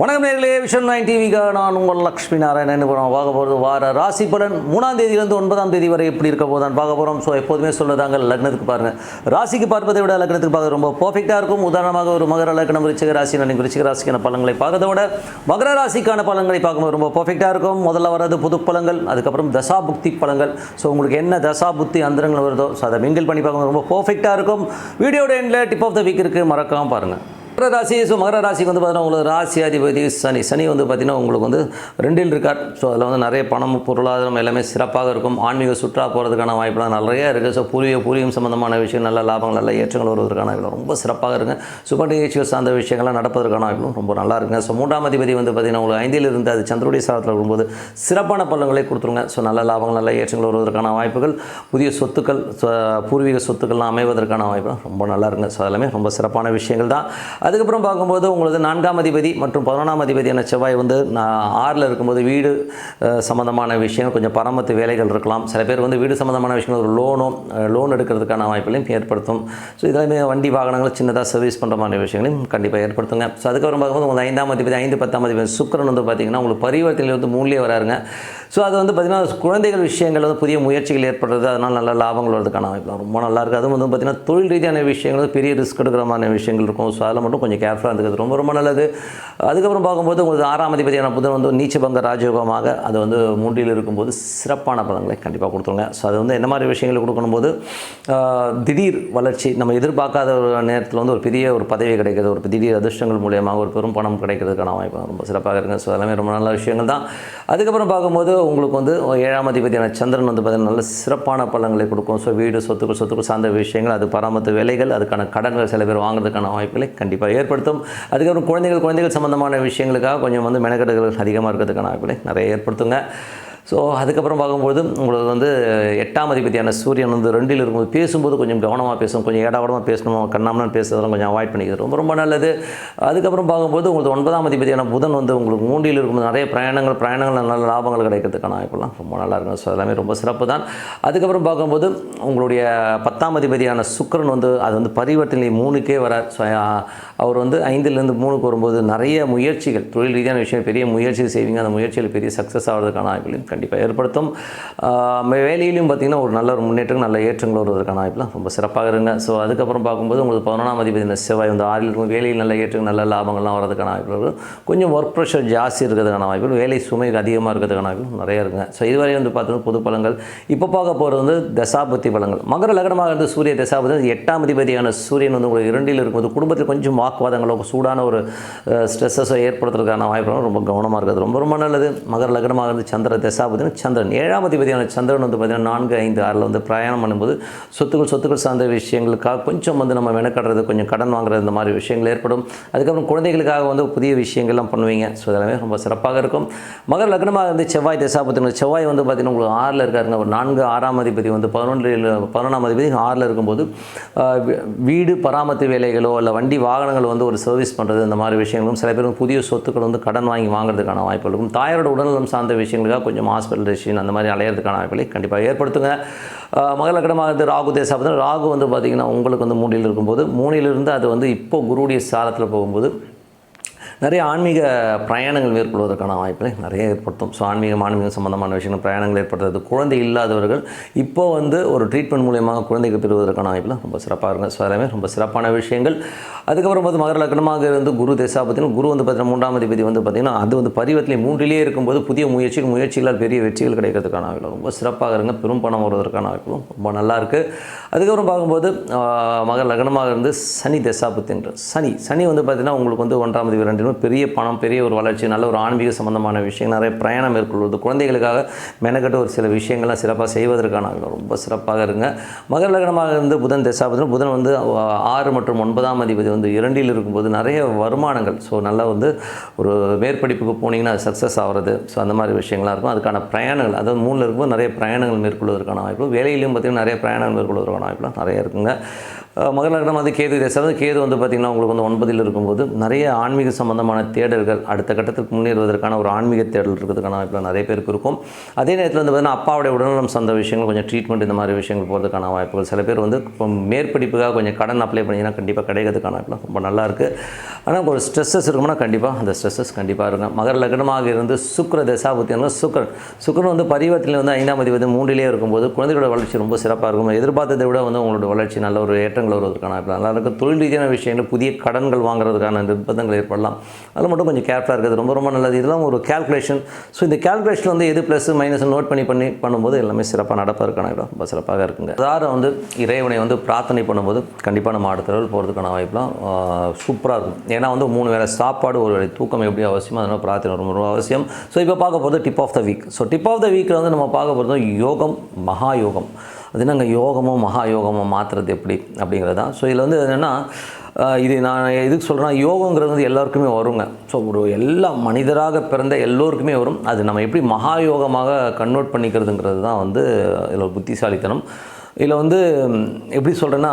வணக்கம் நேர்களே vision nine டிவிக்காக நான் உங்கள் லக்ஷ்மி நாராயணன். இப்போ பார்க்க போகிறது வார ராசி பலன். மூணாம் தேதியிலேருந்து ஒன்பதாம் தேதி வரை எப்படி இருக்க போதான் பார்க்க போகிறோம் ஸோ எப்போதுமே சொல்லதாங்க லக்னத்துக்கு பாருங்கள் ராசிக்கு பார்ப்பதை விட லக்னத்துக்கு பார்க்க ரொம்ப பர்ஃபெக்டாக இருக்கும். உதாரணமாக ஒரு மகர லக்னம் ரிச்சிக ராசி நான் ரிச்சிக ராசிக்கான பலன்களை பார்க்கறத விட மகர ராசிக்கான பலன்களை பார்க்கும்போது ரொம்ப பர்ஃபெக்டாக இருக்கும். முதல்ல வர்றது புது பலங்கள் அதுக்கப்புறம் தசா புக்தி பலங்கள் ஸோ உங்களுக்கு என்ன தசா புத்தி அந்தரங்கள் வருதோ ஸோ அதை மிங்கிள் பண்ணி பார்க்கும்போது ரொம்ப பர்ஃபெக்டாக இருக்கும். வீடியோட எண்டில் டிப் ஆஃப் த வீக் இருக்குது மறக்காமல் பாருங்கள் மகர ராசி ஸோ மகர ராசிக்கு வந்து பார்த்தீங்கன்னா உங்களுக்கு ராசி அதிபதி சனி. சனி வந்து பார்த்தீங்கன்னா உங்களுக்கு வந்து ரெண்டில் இருக்கார். ஸோ அதில் வந்து நிறைய பணம் பொருளாதாரம் எல்லாமே சிறப்பாக இருக்கும். ஆன்மீக சுற்றுலா போகிறதுக்கான வாய்ப்புலாம் நிறைய இருக்குது ஸோ பூர்வீக பூர்வீகம் சம்மந்தமான விஷயம் நல்ல லாபங்கள் நல்ல ஏற்றங்கள் வருவதற்கான வாய்ப்பு ரொம்ப சிறப்பாக இருக்குங்க சுப நிகழ்ச்சிகள் சார்ந்த விஷயங்கள்லாம் நடப்பதற்கான வாய்ப்பும் ரொம்ப நல்லா இருக்குங்க. ஸோ மூன்றாம் அதிபதி வந்து பார்த்தீங்கன்னா உங்களுக்கு ஐந்தில் இருந்து அது சந்திரோடைய சாதத்தில் வரும்போது சிறப்பான பலன்களை கொடுத்துருங்க. ஸோ நல்ல லாபங்கள் நல்ல ஏற்றங்கள் வருவதற்கான வாய்ப்புகள் புதிய சொத்துக்கள் பூர்வீக சொத்துக்கள்லாம் அமைவதற்கான வாய்ப்பு ரொம்ப நல்லா இருக்குங்க. ஸோ அதெல்லாமே ரொம்ப சிறப்பான விஷயங்கள் தான். அதுக்கப்புறம் பார்க்கும்போது உங்களுக்கு நான்காம் அதிபதி மற்றும் பதினொன்றாம் அதிபதியான செவ்வாய் வந்து நான் ஆறில் இருக்கும்போது வீடு சம்மந்தமான விஷயம் கொஞ்சம் பராமத்து வேலைகள் இருக்கலாம். சில பேர் வந்து வீடு சம்மந்தமான விஷயங்கள் ஒரு லோனோ லோன் எடுக்கிறதுக்கான வாய்ப்புகளையும் ஏற்படுத்தும். ஸோ இதெல்லாமே வண்டி வாகனங்கள் சின்னதாக சர்வீஸ் பண்ணுற மாதிரி விஷயங்களையும் கண்டிப்பாக ஏற்படுத்துங்க. ஸோ அதுக்கப்புறம் பார்க்கும்போது உங்களுக்கு ஐந்தாம் அதிபதி ஐந்து பத்தாம் அதிபதி சுக்கரன் வந்து பார்த்திங்கன்னா உங்களுக்கு பரிவர்த்தனை வந்து மூலியே வராருங்க. ஸோ அது வந்து பார்த்திங்கன்னா குழந்தைகள் விஷயங்கள் வந்து புதிய முயற்சிகள் ஏற்படுறது அதனால் நல்ல லாபங்கள் வரதுக்கான வாய்ப்பு ரொம்ப நல்லா இருக்குது அதுவும் வந்து பார்த்திங்கன்னா தொழில் ரீதியான விஷயங்கள் வந்து பெரிய ரிஸ்க் எடுக்கிற மாதிரி விஷயங்கள் இருக்கும். ஸோ அதில் மட்டும் கொஞ்சம் கேர்ஃபுல்லாக இருந்துக்கிறது ரொம்ப ரொம்ப நல்லது. அதுக்கப்புறம் பார்க்கும்போது உங்களுக்கு ஆறாம் அதிபதியான புதன் வந்து நீச்சபங்க ராஜயோகமாக அது வந்து மூன்றில் இருக்கும்போது சிறப்பான பலன்களை கண்டிப்பாக கொடுத்துருங்க. ஸோ அது வந்து என்ன மாதிரி விஷயங்களை கொடுக்கணும்போது திடீர் வளர்ச்சி நம்ம எதிர்பார்க்காத ஒரு நேரத்தில் வந்து ஒரு பெரிய ஒரு பதவி கிடைக்கிறது ஒரு திடீர் அதிர்ஷ்டங்கள் மூலியமாக ஒரு பெரும் பணம் கிடைக்கிறதுக்கான வாய்ப்பு ரொம்ப சிறப்பாக இருக்குங்க. ஸோ எல்லாமே ரொம்ப நல்ல விஷயங்கள் தான். அதுக்கப்புறம் பார்க்கும்போது உங்களுக்கு வந்து ஏழாம் அதிபதியான சந்திரன் வந்து பார்த்தீங்கன்னா நல்ல சிறப்பான பலன்களை கொடுக்கும். ஸோ வீடு சொத்துக்கள் சொத்துக்கள் சார்ந்த விஷயங்கள் அது பராமரித்து வேலைகள் அதுக்கான கடன்கள் சில பேர் வாங்குறதுக்கான வாய்ப்புகளை கண்டிப்பாக ஏற்படுத்தும். அதுக்கப்புறம் குழந்தைகள் குழந்தைகள் சம்பந்தமான விஷயங்களுக்காக கொஞ்சம் வந்து மெனக்கெடுகள் அதிகமாக இருக்கிறதுக்கான ஆக்களை நிறைய ஏற்படுத்துங்க. ஸோ அதுக்கப்புறம் பார்க்கும்போது உங்களுக்கு வந்து எட்டாம் அதிபதியான சூரியன் வந்து ரெண்டில் இருக்கும்போது பேசும்போது கொஞ்சம் கவனமாக பேசணும் கொஞ்சம் ஏடாவடமாக பேசணும் கண்ணாமலாம் பேசுறதெல்லாம் கொஞ்சம் அவாய்ட் பண்ணிக்கிறது ரொம்ப ரொம்ப நல்லது. அதுக்கப்புறம் பார்க்கும்போது உங்களுக்கு ஒன்பதாம் அதிபதியான புதன் வந்து உங்களுக்கு மூண்டில் இருக்கும்போது நிறைய பிரயாணங்கள் பிரயாணங்கள் நல்ல லாபங்கள் கிடைக்கிறதுக்கான வாய்ப்பெல்லாம் ரொம்ப நல்லா இருக்கும் ஸோ எல்லாமே ரொம்ப சிறப்பு தான். அதுக்கப்புறம் பார்க்கும்போது உங்களுடைய பத்தாம் அதிபதியான சுக்கரன் வந்து அது வந்து பரிவர்த்தனை மூணுக்கே வரார். ஸோ அவர் வந்து ஐந்துலேருந்து மூணுக்கு வரும்போது நிறைய முயற்சிகள் தொழில் ரீதியான விஷயம் பெரிய முயற்சி செய்வீங்க. அந்த முயற்சிகள் பெரிய சக்ஸஸ் ஆகிறதுக்கான வாய்ப்புகளையும் கண்டிப்பாக ஏற்படுத்தும். வேலையிலையும் வேலையிலும் பார்த்திங்கன்னா ஒரு நல்ல ஒரு முன்னேற்றம் நல்ல ஏற்றங்கள் வருவதற்கான வாய்ப்புலாம் ரொம்ப சிறப்பாக இருங்க. ஸோ அதுக்கப்புறம் பார்க்கும்போது உங்களுக்கு பதினொன்றாம் அதிபதி இந்த செவ்வாய் வந்து ஆறில் இருக்கும். வேலையில் நல்ல ஏற்றங்கள் நல்ல லாபங்கள்லாம் வரதுக்கான வாய்ப்புகள் இருக்கும். கொஞ்சம் ஒர்க் ப்ரெஷர் ஜாஸ்தி இருக்கிறதுக்கான வாய்ப்புகள் வேலை சுமை அதிகமாக இருக்கிறதுக்கான வாய்ப்புகள் நிறைய இருக்குங்க. ஸோ இதுவரை வந்து பார்த்தீங்கன்னா பொது பழங்கள் இப்போ பார்க்க போகிறது வந்து தசாபத்தி பழங்கள் மகர லக்னமாக இருந்து சூரிய தசாபதி எட்டாம் அதிபதியான சூரியன் வந்து உங்களுக்கு இரண்டில் இருக்கும்போது குடும்பத்தில் கொஞ்சம் வாக்குவாதங்களோ சூடான ஒரு ஸ்ட்ரெஸ்ஸஸோ ஏற்படுத்துறதுக்கான வாய்ப்புகளும் ரொம்ப கவனமாக இருக்கிறது ரொம்ப ரொம்ப நல்லது. மகர லக்னமாக இருந்து சந்திர தசாபதினு சந்திரன். ஏழாம் அதிபதியான சந்திரன் வந்து பார்த்திங்கன்னா நான்கு ஐந்து ஆறில் வந்து பிரயாணம் பண்ணும்போது சொத்துக்கள் சொத்துக்கள் சார்ந்த விஷயங்களுக்காக கொஞ்சம் வந்து நம்ம மெனக்கடுறது கொஞ்சம் கடன் வாங்குறது இந்த மாதிரி விஷயங்கள் ஏற்படும். அதுக்கப்புறம் குழந்தைகளுக்காக வந்து புதிய விஷயங்கள்லாம் பண்ணுவீங்க. ஸோ இதெல்லாமே ரொம்ப சிறப்பாக இருக்கும். மகர லக்னமாக இருந்து செவ்வாய் தசாபத்தின செவ்வாய் வந்து பார்த்திங்கன்னா உங்களுக்கு ஆறில் இருக்காருங்க. ஒரு நான்கு ஆறாம் அதிபதி வந்து பதினொன்றில் பதினொன்றாம் அதிபதி ஆறில் இருக்கும்போது வீடு பராமரித்து வேலைகளோ இல்லை வண்டி வாகனங்கள் வந்து ஒரு சர்வீஸ் பண்ணுறது இந்த மாதிரி விஷயங்களும் சில பேர் புதிய சொத்துக்கள் வந்து கடன் வாங்கி வாங்குறதுக்கான வாய்ப்பு இருக்கும் தாயாரோட உடல்நலம் சார்ந்த விஷயங்களுக்காக கொஞ்சம் ஹாஸ்பிட்டலைசேஷன் அந்த மாதிரி அலையிறதுக்கான வாய்ப்புகளை கண்டிப்பாக ஏற்படுத்துங்க. ஆஹ், கடமாக இருந்து ராகு தேசாபத்தில் ராகு வந்து பார்த்திங்கன்னா உங்களுக்கு வந்து மூணில் இருக்கும்போது மூணிலிருந்து அது வந்து இப்போ குருடைய சாரத்தில் போகும்போது நிறைய ஆன்மீக பிரயாணங்கள் மேற்கொள்வதற்கான வாய்ப்புகளை நிறைய ஏற்படுத்தும். ஸோ ஆன்மீகம் ஆன்மீகம் சம்பந்தமான விஷயங்கள் பிரயாணங்கள் ஏற்படுத்துறது குழந்தை இல்லாதவர்கள் இப்போ வந்து ஒரு ட்ரீட்மெண்ட் மூலியமாக குழந்தைகள் பெறுவதற்கான வாய்ப்பில் ரொம்ப சிறப்பாக இருக்கும் ஸோ எல்லாமே ரொம்ப சிறப்பான விஷயங்கள். அதுக்கப்புறம் பார்த்து மகர லக்னமாக இருந்து குரு தேசாபத்தினும் குரு வந்து பார்த்தீங்கன்னா மூன்றாம் அதிபதி வந்து பார்த்திங்கன்னா அது வந்து பரிவர்த்தனை மூன்றிலேயே இருக்கும்போது புதிய முயற்சிகள் முயற்சிகளால் பெரிய வெற்றிகள் கிடைக்கிறதுக்கான வாய்ப்பு ரொம்ப சிறப்பாக இருங்க பெரும் பணம் வருவதற்கான வாய்ப்புகளும் ரொம்ப நல்லா இருக்குது அதுக்கப்புறம் பார்க்கும்போது மகர லக்னமாக இருந்து சனி தசாபுத்தின்ற சனி சனி வந்து பார்த்திங்கன்னா உங்களுக்கு வந்து ஒன்றாம் தேதி ரெண்டு பெரிய பணம் பெரிய ஒரு வளர்ச்சி நல்ல ஒரு ஆன்மீக சம்மந்தமான விஷயம் நிறைய பிரயாணம் மேற்கொள்வது குழந்தைகளுக்காக மெனக்கட்டு ஒரு சில விஷயங்கள்லாம் சிறப்பாக செய்வதற்கான ரொம்ப சிறப்பாக இருங்க. மகர லக்னமாக இருந்து புதன் தசாபத்திரம் புதன் வந்து ஆறு மற்றும் ஒன்பதாம் அதிபதி வந்து இரண்டில் இருக்கும்போது நிறைய வருமானங்கள். ஸோ நல்லா வந்து ஒரு மேற்படிப்புக்கு போனீங்கன்னா அது சக்ஸஸ் ஆகிறது. ஸோ அந்த மாதிரி விஷயங்களாக இருக்கும். அதுக்கான பிரயாணங்கள் அதாவது மூணில் இருக்கும்போது நிறைய பிரயாணங்கள் மேற்கொள்வதற்கான வாய்ப்பு வேலையிலையும் பார்த்திங்கன்னா நிறைய பிரயாணங்கள் மேற்கொள்வதற்கான வாய்ப்புலாம் நிறைய இருக்குங்க. மகர லக்னம் வந்து கேது தேசம் கேது வந்து பார்த்திங்கன்னா உங்களுக்கு வந்து ஒன்பதில் இருக்கும்போது நிறைய ஆன்மீக சம்மந்தமான சம்பந்தமான தேடல்கள் அடுத்த கட்டத்துக்கு முன்னேறுவதற்கான ஒரு ஆன்மீக தேடல் இருக்கிறதுக்கான வாய்ப்புகள் நிறைய பேருக்கு இருக்கும். அதே நேரத்தில் வந்து பார்த்தீங்கன்னா அப்பாவுடைய உடல்நலம் சார்ந்த விஷயங்கள் கொஞ்சம் ட்ரீட்மெண்ட் இந்த மாதிரி விஷயங்கள் போகிறதுக்கான வாய்ப்புகள் சில பேர் வந்து இப்போ மேற்படிப்புக்காக கொஞ்சம் கடன் அப்ளை பண்ணிங்கன்னா கண்டிப்பாக கிடைக்கிறதுக்கான வாய்ப்புலாம் ரொம்ப நல்லா இருக்குது ஆனால் ஒரு ஸ்ட்ரெஸ்ஸஸ் இருக்கும்னா கண்டிப்பாக அந்த ஸ்ட்ரெஸ்ஸஸ் கண்டிப்பாக இருக்கும் மகர லக்னமாக இருந்து சுக்கர தசாபுத்தியங்கள் சுக்கரன். சுக்கரன் வந்து பரிவர்த்தனை வந்து ஐந்தாம் அதிபதி மூன்றிலே இருக்கும்போது குழந்தைகளோட வளர்ச்சி ரொம்ப சிறப்பாக இருக்கும். எதிர்பார்த்ததை விட வந்து உங்களோட வளர்ச்சி நல்ல ஒரு ஏற்ற மாற்றங்கள் வருவதற்கான வாய்ப்பு நல்லா இருக்கும் தொழில் ரீதியான விஷயங்கள் புதிய கடன்கள் வாங்குறதுக்கான நிர்பந்தங்கள் ஏற்படலாம். அதில் மட்டும் கொஞ்சம் கேர்ஃபுல்லாக இருக்கிறது. ரொம்ப ரொம்ப நல்லது. இதெல்லாம் ஒரு கால்குலேஷன் ஸோ இந்த கால்குலேஷன் வந்து எது ப்ளஸ் மைனஸ் நோட் பண்ணி பண்ணி பண்ணும்போது எல்லாமே சிறப்பாக நடப்பதற்கான இடம். ரொம்ப சிறப்பாக இருக்குங்க. அதாவது வந்து இறைவனை வந்து பிரார்த்தனை பண்ணும்போது கண்டிப்பாக நம்ம அடுத்த லெவல் போகிறதுக்கான வாய்ப்புலாம் சூப்பராக இருக்கும். ஏன்னா வந்து மூணு வேளை சாப்பாடு ஒரு வேலை தூக்கம் எப்படி அவசியமோ. அதனால் பிரார்த்தனை ரொம்ப ரொம்ப அவசியம். ஸோ இப்போ பார்க்க போகிறது tip of the week so tip of the வீக்கில் வந்து நம்ம பார்க்க போகிறது யோகம் மகா யோகம் அது நாங்கள் யோகமோ மகா யோகமோ மாற்றுறது எப்படி அப்படிங்கிறது? தான் ஸோ இதில் வந்து என்னென்னா இது நான் எதுக்கு சொல்கிறேன்னா யோகங்கிறது வந்து எல்லாருக்குமே வருங்க. ஸோ ஒரு எல்லா மனிதராக பிறந்த எல்லோருக்குமே வரும். அது நம்ம எப்படி மகா யோகமாக கன்வெர்ட் பண்ணிக்கிறதுங்கிறது தான் வந்து இதில் ஒரு புத்திசாலித்தனம். இதில் வந்து எப்படி சொல்கிறேன்னா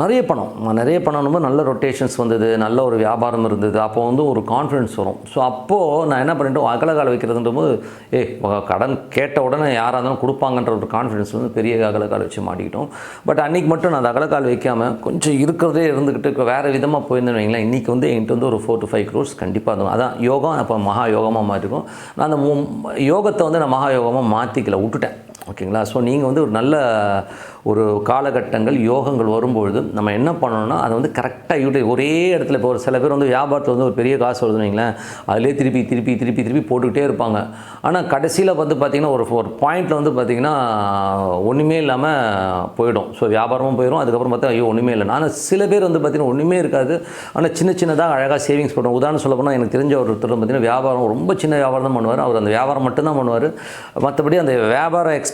நிறைய பணம். நிறைய பணம் நல்ல ரொட்டேஷன்ஸ் வந்தது நல்ல ஒரு வியாபாரம் இருந்தது. அப்போ வந்து ஒரு கான்ஃபிடன்ஸ் வரும். ஸோ அப்போது நான் என்ன பண்ணிட்டோம் அகலகால் வைக்கிறதுன்ற போது ஏ கடன் கேட்ட உடனே யாராக இருந்தாலும் கொடுப்பாங்கன்ற ஒரு கான்ஃபிடன்ஸ் வந்து பெரிய அகலக்கால் வச்சு மாட்டிக்கிட்டோம். பட் அன்றைக்கி மட்டும் நான் அந்த அகலக்கால் வைக்காமல் கொஞ்சம் இருக்கிறதே இருந்துக்கிட்டு வேறு விதமாக போயிருந்தேன் வைங்களேன். இன்றைக்கி வந்து என்கிட்ட வந்து ஒரு ஃபோர் டு ஃபைவ் க்ரோர்ஸ் கண்டிப்பாக இருக்கும் அதான் யோகம் அப்போ மகா யோகமாக மாற்றிருக்கும் நான் அந்த யோகத்தை வந்து நான் மகா யோகமாக மாற்றிக்கல விட்டுட்டேன். ஓகேங்களா? ஸோ நீங்கள் வந்து ஒரு நல்ல ஒரு காலகட்டங்கள் யோகங்கள் வரும்பொழுது நம்ம என்ன பண்ணணும்னா அதை வந்து கரெக்டாக யூட்டி ஒரே இடத்துல இப்போ ஒரு சில பேர் வந்து வியாபாரத்தில் வந்து ஒரு பெரிய காசு வருதுனீங்களேன் வைங்களேன் அதிலே திருப்பி திருப்பி திருப்பி திருப்பி போட்டுக்கிட்டே இருப்பாங்க. ஆனால் கடைசியில் வந்து பார்த்திங்கன்னா ஒரு ஒரு பாயிண்டில் வந்து பார்த்திங்கன்னா ஒன்றுமே இல்லாமல் போயிடும். ஸோ வியாபாரமும் போயிடும் அதுக்கப்புறம் பார்த்தா ஐயோ ஒன்றுமே இல்லை. ஆனால் சில பேர் வந்து பார்த்திங்கன்னா ஒன்றுமே இருக்காது. ஆனால் சின்ன சின்னதாக அழகாக சேவிங்ஸ் பண்ணுவோம் உதாரணம் சொல்ல போனால் எனக்கு தெரிஞ்ச ஒருத்தர் பார்த்திங்கன்னா வியாபாரம் ரொம்ப சின்ன வியாபாரம் தான் பண்ணுவார். அவர் அந்த வியாபாரம் மட்டும்தான் பண்ணுவார். மற்றபடி அந்த வியாபார